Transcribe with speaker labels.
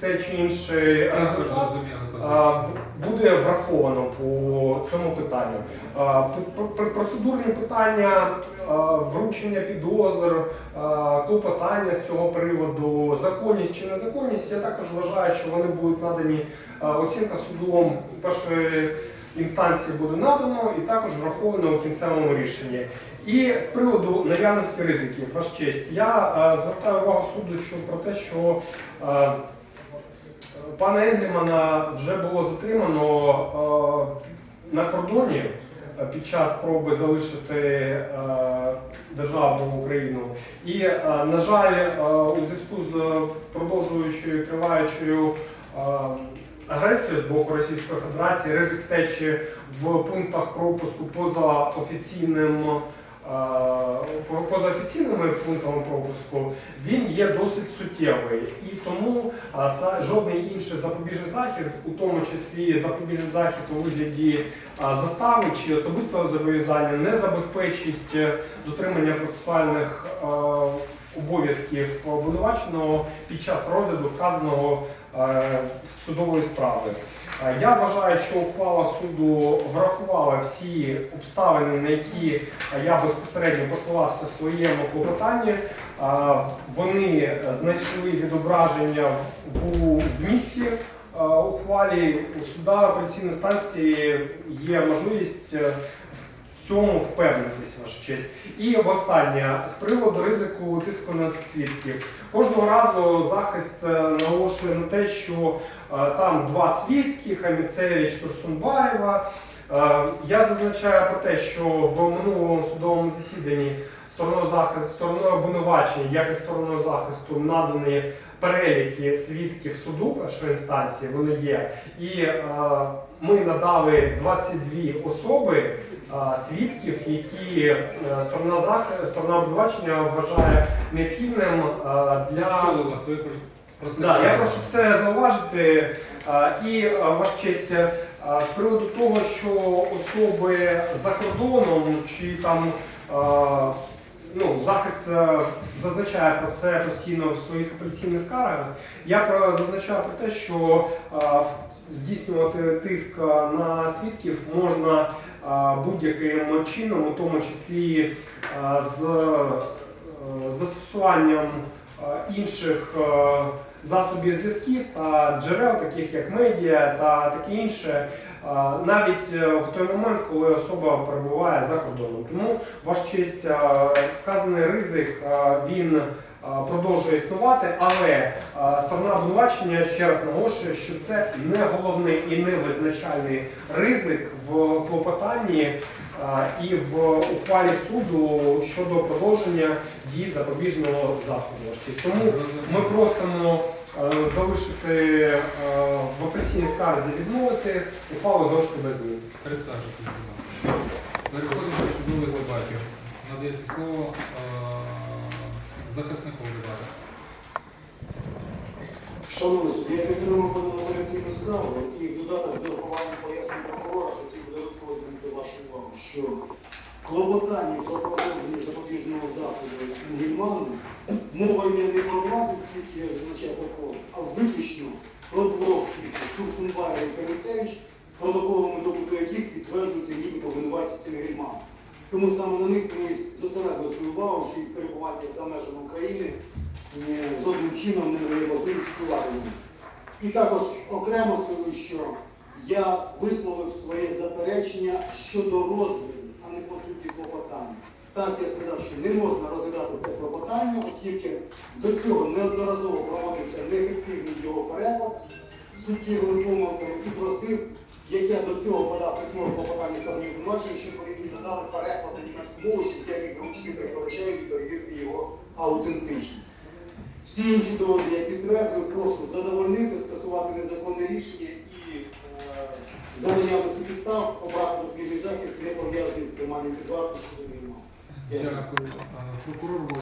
Speaker 1: те чи інше результат буде враховано по цьому питанню. Процедурні питання вручення підозр, клопотання з цього приводу, законність чи незаконність. Я також вважаю, що вони будуть надані оцінка судом першої інстанції буде надано і також враховано у кінцевому рішенні. І з приводу наявності ризиків, ваш честь, я а, звертаю увагу суду що про те, що а, Пана Енгельмана вже було затримано е, на кордоні е, під час спроби залишити е, державу Україну. І, е, на жаль, е, у зв'язку з продовжуючою триваючою е, агресією з боку Російської Федерації, ризик втечі в пунктах пропуску поза офіційним. е, Поза офіційними пунктами пропуску він є досить суттєвий і тому са- жодний інший запобіжний захід, у тому числі запобіжний захід у вигляді застави чи особистого зобов'язання, не забезпечить е, дотримання процесуальних е, обов'язків обвинуваченого під час розгляду вказаного е, судової справи. Е, Я вважаю, що ухвала суду врахувала всі обставини, на які е, я безпосередньо посилався в своєму клопотанні. А, Вони знайшли відображення у змісті ухвалі. У суда апеляційної станції є можливість е, цьому впевнитись, ваша честь. І останнє з приводу ризику тиску на свідків. Кожного разу захист е, наголошує на те, що е, там два свідки Хаміцевич Турсунбаєва. Е, Я зазначаю про те, що в минулому судовому засіданні стороною захисту, стороною обвинувачення, як і стороною захисту, надані переліки свідків суду першої інстанції, вони є. І е, ми надали 22 особи е, свідків, які е, сторона захисту, сторона обвинувачення вважає необхідним е, для
Speaker 2: Чули вас, ви про- про це
Speaker 1: Да, я прошу це зауважити. А, І а, ваш честь, а, з приводу того, що особи за кордоном чи там а, ну, захист е, зазначає про це постійно в своїх апеляційних скаргах, я про- зазначаю про те, що е, здійснювати тиск на свідків можна е, будь-яким чином, у тому числі е, з е, застосуванням е, інших е, засобів зв'язків та джерел, таких як медіа та таке інше, навіть е, в той момент, коли особа перебуває за кордоном. Тому ваш честь е, вказаний ризик е, він продовжує існувати, але е, сторона обвинувачення ще раз наголошує, що це не головний і не визначальний ризик в клопотанні і в ухвалі суду щодо продовження дій запобіжного заходу. Тому ми просимо е, залишити е, в апеляційній скарзі відмовити, ухвалу залишити без змін.
Speaker 2: Присаджуйтесь, будь ласка. Переходимо до судових дебатів. Надається слово захиснику дебату.
Speaker 3: Шановний суд, я підтримую пану апеляційну справу і в додаток до врахування пояснень прокурора би додатково звернути вашу увагу, що клопотання про продовження запобіжного заходу Інгельману мова йде не про 20 свідків, як зазначає прокурор, а виключно про двох свідків Турсунбаєва і Пересевич, протоколами допиту яких підтверджується нібито винуватість Інгельману. Тому саме на них ми зосередили свою увагу, що їх перебування за межами України е, жодним чином не дає можливість впливати. І також окремо скажу, що я висловив своє заперечення щодо розгляду, а не по суті клопотання. Так я сказав, що не можна розглядати це клопотання, оскільки до цього неодноразово проводився неефективний його переклад з суттєвими помилками і просив, як я до цього подав письмове клопотання обвинувачення, щоб вони мені переклад на німецьку мову, я міг зручити перекладача і перевірити його аутентичність. Всі інші доводи я підтверджую, прошу задовольнити, скасувати незаконне рішення і е, за наявності підстав обрати запобіжний захід, не пов'язаний з триманням під вартою щодо мінімуму.
Speaker 2: Дякую. Е, Прокурор